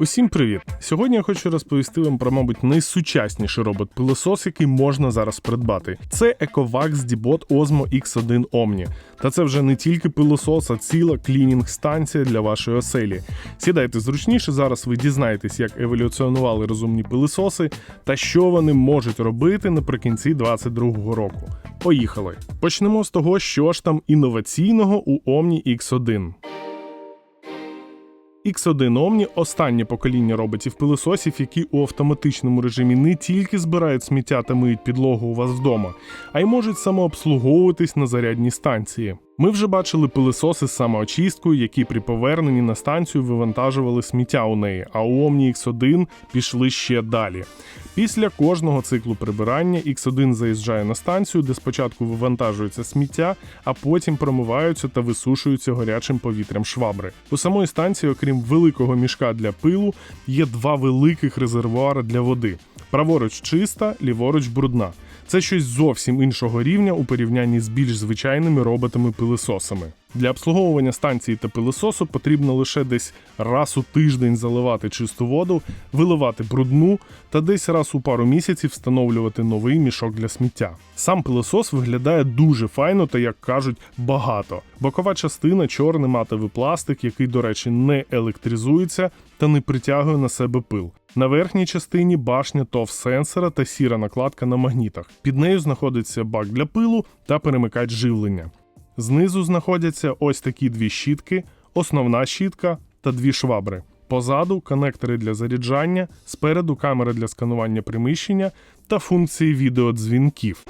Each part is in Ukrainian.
Усім привіт! Сьогодні я хочу розповісти вам про, мабуть, найсучасніший робот-пилосос, який можна зараз придбати. Це Ecovax Dibot Osmo X1 Omni. Та це вже не тільки пилосос, а ціла клінінг-станція для вашої оселі. Сідайте зручніше, зараз ви дізнаєтесь, як еволюціонували розумні пилососи та що вони можуть робити наприкінці 2022 року. Поїхали! Почнемо з того, що ж там інноваційного у Omni X1. X1 Omni – останнє покоління роботів-пилососів, які у автоматичному режимі не тільки збирають сміття та миють підлогу у вас вдома, а й можуть самообслуговуватись на зарядній станції. Ми вже бачили пилисоси з самоочисткою, які при поверненні на станцію вивантажували сміття у неї, а у Omni X1 пішли ще далі. Після кожного циклу прибирання X1 заїжджає на станцію, де спочатку вивантажується сміття, а потім промиваються та висушуються гарячим повітрям швабри. У самої станції, окрім великого мішка для пилу, є два великих резервуари для води. Праворуч чиста, ліворуч брудна. Це щось зовсім іншого рівня у порівнянні з більш звичайними роботами-пилисосами. Для обслуговування станції та пилисосу потрібно лише десь раз у тиждень заливати чисту воду, виливати брудну та десь раз у пару місяців встановлювати новий мішок для сміття. Сам пилисос виглядає дуже файно та, як кажуть, багато. Бокова частина чорний матовий пластик, який, до речі, не електризується та не притягує на себе пил. На верхній частині башня ТОВ сенсора та сіра накладка на магнітах. Під нею знаходиться бак для пилу та перемикач живлення. Знизу знаходяться ось такі дві щітки, основна щітка та дві швабри. Позаду конектори для заряджання, спереду камера для сканування приміщення та функції відеодзвінків.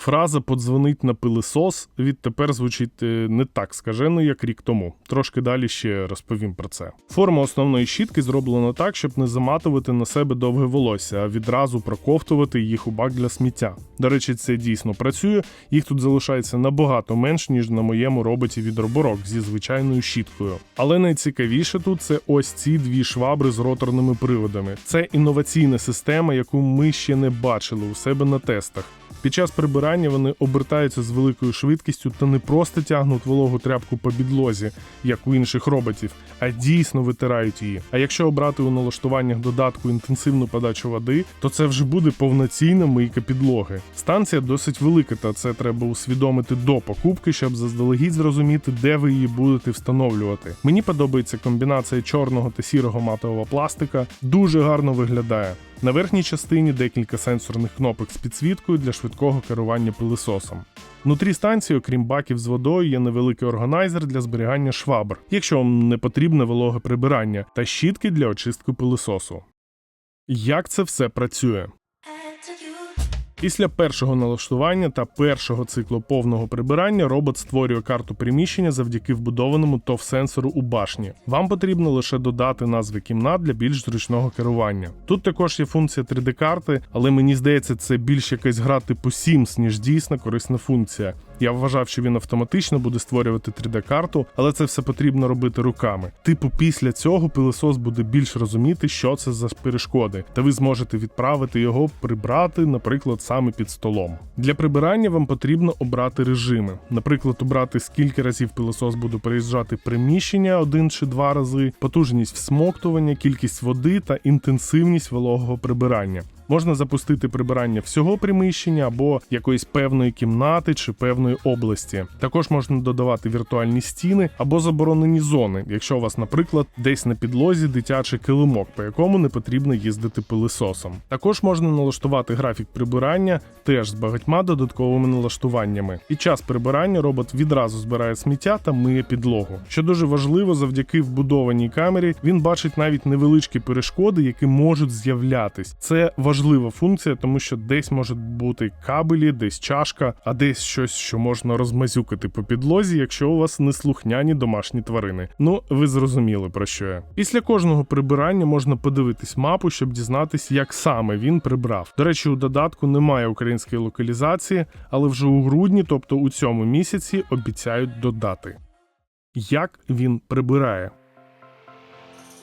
Фраза подзвонить на пилисос відтепер звучить е, не так скажено, як рік тому. Трошки далі ще розповім про це. Форма основної щітки зроблена так, щоб не заматувати на себе довге волосся, а відразу проковтувати їх у бак для сміття. До речі, це дійсно працює. Їх тут залишається набагато менш ніж на моєму роботі від роборок зі звичайною щіткою. Але найцікавіше тут це ось ці дві швабри з роторними приводами. Це інноваційна система, яку ми ще не бачили у себе на тестах. Під час прибирання вони обертаються з великою швидкістю та не просто тягнуть вологу тряпку по підлозі, як у інших роботів, а дійсно витирають її. А якщо обрати у налаштуваннях додатку інтенсивну подачу води, то це вже буде повноцінна мийка підлоги. Станція досить велика, та це треба усвідомити до покупки, щоб заздалегідь зрозуміти, де ви її будете встановлювати. Мені подобається комбінація чорного та сірого матового пластика, дуже гарно виглядає. На верхній частині декілька сенсорних кнопок з підсвіткою для швидкого керування пилисосом. Внутрі станції, окрім баків з водою, є невеликий органайзер для зберігання швабр, якщо вам не потрібне вологе прибирання, та щітки для очистки пилисосу. Як це все працює? Після першого налаштування та першого циклу повного прибирання робот створює карту приміщення завдяки вбудованому ТОВ сенсору у башні. Вам потрібно лише додати назви кімнат для більш зручного керування. Тут також є функція 3D-карти, але мені здається, це більш якась гра типу Sims, ніж дійсна корисна функція. Я вважав, що він автоматично буде створювати 3D-карту, але це все потрібно робити руками. Типу, після цього пилосос буде більш розуміти, що це за перешкоди, та ви зможете відправити його прибрати, наприклад, саме під столом. Для прибирання вам потрібно обрати режими. Наприклад, обрати скільки разів пилосос буде переїжджати приміщення один чи два рази, потужність всмоктування, кількість води та інтенсивність вологого прибирання. Можна запустити прибирання всього приміщення або якоїсь певної кімнати чи певної області. Також можна додавати віртуальні стіни або заборонені зони, якщо у вас, наприклад, десь на підлозі дитячий килимок, по якому не потрібно їздити пилисосом. Також можна налаштувати графік прибирання теж з багатьма додатковими налаштуваннями. Під час прибирання робот відразу збирає сміття та миє підлогу. Що дуже важливо, завдяки вбудованій камері він бачить навіть невеличкі перешкоди, які можуть з'являтись. Це важлива функція, тому що десь можуть бути кабелі, десь чашка, а десь щось, що можна розмазюкати по підлозі, якщо у вас неслухняні домашні тварини. Ну, ви зрозуміли про що я. Після кожного прибирання можна подивитись мапу, щоб дізнатись, як саме він прибрав. До речі, у додатку немає української локалізації, але вже у грудні, тобто у цьому місяці, обіцяють додати. Як він прибирає?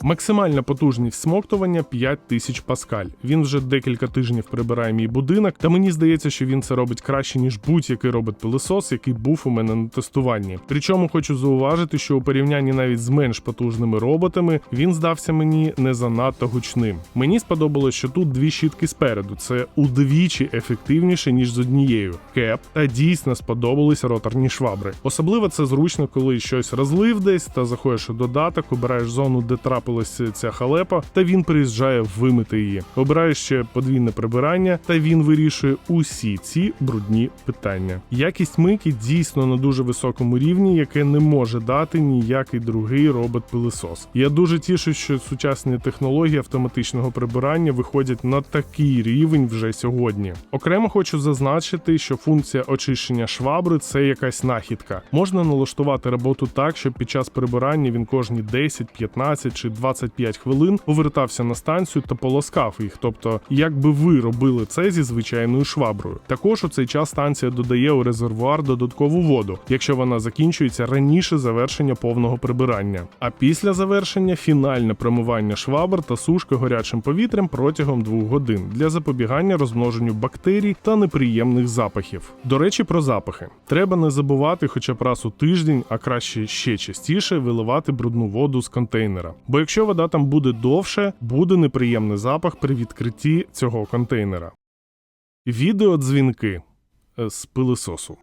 Максимальна потужність смоктування 5000 паскаль. Він вже декілька тижнів прибирає мій будинок, та мені здається, що він це робить краще, ніж будь-який робот пилисос, який був у мене на тестуванні. Причому хочу зауважити, що у порівнянні навіть з менш потужними роботами він здався мені не занадто гучним. Мені сподобалось, що тут дві щітки спереду. Це удвічі ефективніше, ніж з однією. Кеп та дійсно сподобались роторні швабри. Особливо це зручно, коли щось розлив десь та заходиш у додаток, обираєш зону, де трапилась ця халепа, та він приїжджає вимити її. Обираєш ще подвійне прибирання, та він вирішує усі ці брудні питання. Якість мийки дійсно на дуже високому рівні, яке не може дати ніякий другий робот-пилисос. Я дуже тішу, що сучасні технології автоматичного прибирання виходять на такий рівень вже сьогодні. Окремо хочу зазначити, що функція очищення швабри це якась нахідка. Можна налаштувати роботу так, щоб під час прибирання він кожні 10, 15 чи 25 хвилин повертався на станцію та полоскав їх. Тобто, як би ви робили це зі звичайною шваброю. Також у цей час станція додає у резервуар додаткову воду, якщо вона закінчується раніше завершення повного прибирання. А після завершення фінальне промивання швабр та сушка гарячим повітрям протягом 2 годин для запобігання розмноженню бактерій та неприємних запахів. До речі, про запахи треба не забувати, хоча б раз у тиждень, а краще ще частіше, виливати брудну воду з контейнера. Бо якщо вода там буде довше, буде неприємний запах при відкритті цього контейнера. Відеодзвінки е, з пилисосу.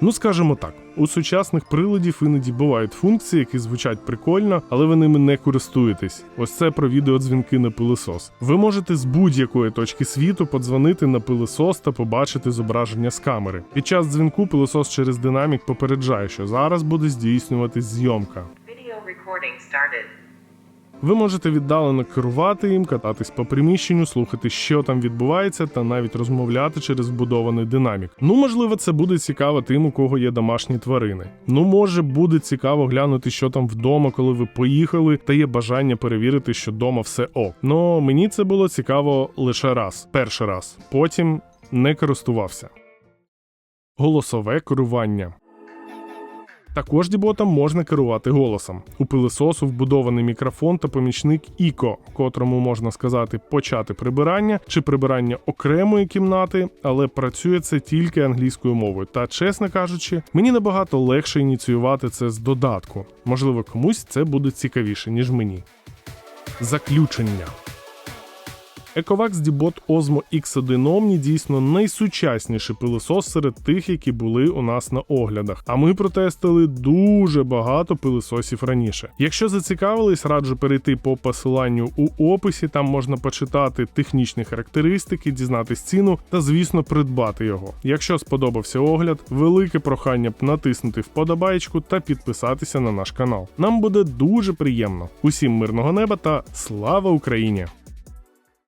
Ну, скажімо так, у сучасних приладів іноді бувають функції, які звучать прикольно, але ви ними не користуєтесь. Ось це про відеодзвінки на пилисос. Ви можете з будь-якої точки світу подзвонити на пилисос та побачити зображення з камери. Під час дзвінку пилисос через динамік попереджає, що зараз буде здійснюватись зйомка. Ви можете віддалено керувати їм, кататись по приміщенню, слухати, що там відбувається, та навіть розмовляти через вбудований динамік. Ну, можливо, це буде цікаво тим, у кого є домашні тварини. Ну, може, буде цікаво глянути, що там вдома, коли ви поїхали, та є бажання перевірити, що вдома все ок. Ну мені це було цікаво лише раз, перший раз. Потім не користувався. Голосове керування. Також діботом можна керувати голосом. У пилисосу вбудований мікрофон та помічник Іко, котрому можна сказати почати прибирання чи прибирання окремої кімнати, але працює це тільки англійською мовою. Та, чесно кажучи, мені набагато легше ініціювати це з додатку. Можливо, комусь це буде цікавіше, ніж мені. Заключення. Ecovax Dbot Osmo X1 Omni дійсно найсучасніший пилисос серед тих, які були у нас на оглядах. А ми протестили дуже багато пилисосів раніше. Якщо зацікавились, раджу перейти по посиланню у описі. Там можна почитати технічні характеристики, дізнатись ціну та, звісно, придбати його. Якщо сподобався огляд, велике прохання б натиснути вподобайку та підписатися на наш канал. Нам буде дуже приємно. Усім мирного неба та слава Україні!